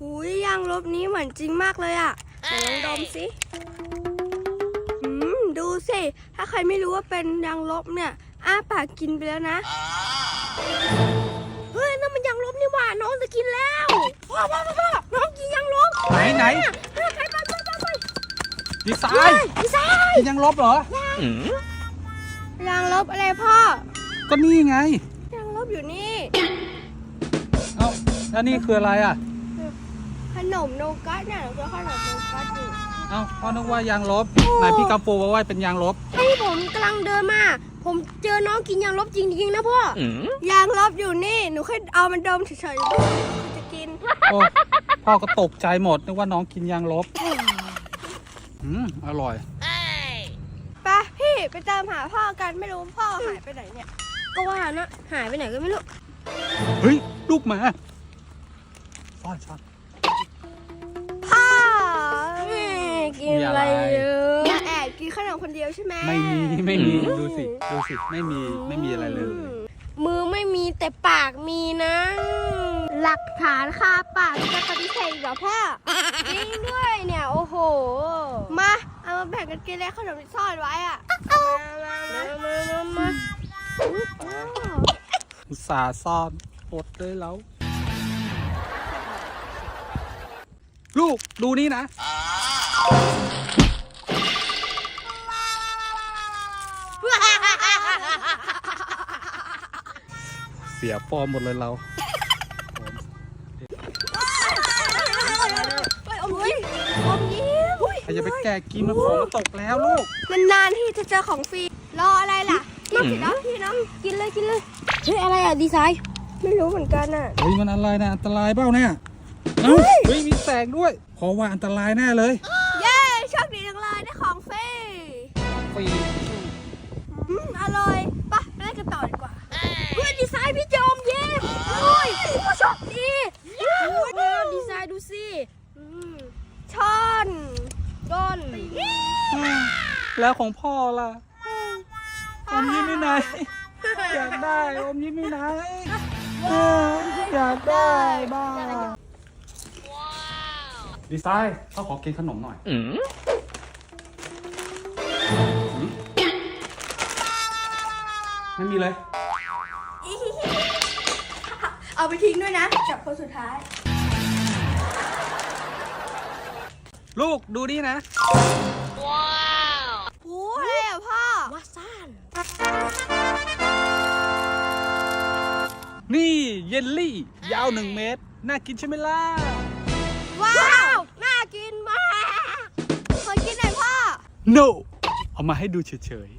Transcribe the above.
หูยยางลบนี้เหมือนจริงมากเลยอะไหนลองดมสิอืมดูสิ ถ้าใครไม่รู้ว่าเป็นยางลบเนี่ย อ้าปากกินไปแล้วนะ เฮ้ยนั่นมันยางลบนี่หว่า น้องจะกินแล้วพ่อพ่อพ่อพ่อน้องกินยางลบไหนไหนไปไปไปไปไปไปดีไซเฮ้ยน์พี่ชายกินยังลบเหรอยางลบอะไรพ่อ ก็นี่ไง ยางลบอยู่นี่ เอ้าแล้วนี่คืออะไรอะ ขนมโนกัสเนี่ยหนูคือขนมโนกัสอยู่เอ้าพ่อนึกว่ายางลบไหนพี่กาโปบอกว่าเป็นยางลบ ที่ผมกำลังเดินมา ผมเจอน้องกินยางลบจริงๆนะพ่ออยางลบอยู่นี่ หนูแค่เอามันดมเฉยๆจะกิน โอ้พ่อก็ตกใจหมดนึกว่าน้องกินยางลบอืมอร่อยไปพี่ไปตามหาพ่อกันไม่รู้พ่อหายไปไหนเนี่ย ก็ว่านะหายไปไหนก็ไม่รู้ เฮ้ย ลูกหมาซ่อนซ่อน คนเดียวใช่ไหมไม่มีไม่มีดูสิดูสิไม่มีไม่มีอะไรเลย มือไม่มีแต่ปากมีนะ หลักฐานคาปากจะปฏิเสธอีกเหรอพ่อจริงด้วยเนี่ยโอ้โห มาเอามาแบ่งกันกินแล้วขนมที่ซ่อนไว้อะมามามามามามาอุ๊ยอ้าวอุตส่าห์ซ่อนอดเลยแล้ว ลูกดูนี่นะ เสียฟอร์มหมดเลยเราไปอมยิ้มอมยิ้มใครจะไปแกะกินมันของมันตกแล้วลูก นานๆที่จะเจอของฟรี รออะไรล่ะ กินสิน้องพี่น้องกินเลยกินเลยเฮ้ยอะไรอะดีไซน์ไม่รู้เหมือนกันอะ เฮ้ยมันอะไรนะอันตรายเปล่าเนี่ยเอ้าเฮ้ยมีแสงด้วยเพราะว่าอันตรายแน่เลยเย้โชคดีจังเลยได้ของฟรี ฟรี อืมอร่อยไปะไปเล่นกันต่อดีกว่า เพื่อนดีไซน์พี่โจมเย้โอ้ยผู้โชคดีโอ้ยดีไซน์ดูสิอืมช้อนก้นแล้วของพ่อล่ะ อมยิ้มไม่ไหน อยากได้ อมยิ้มไม่ไหนเอออยากได้บ้างดีไซน์เขาขอกินขนมหน่อย ไม่มีเลย เอาไปทิ้งด้วยนะจับคนสุดท้าย ลูกดูนี่นะโอ้อะไรอะพ่อวาซานนี่เยลลี่ ยาวหนึ่งเมตร น่ากินใช่ไหมล่ะ ว้าว น่ากินมาก ขอกินหน่อยพ่อ no เอามาให้ดูเฉย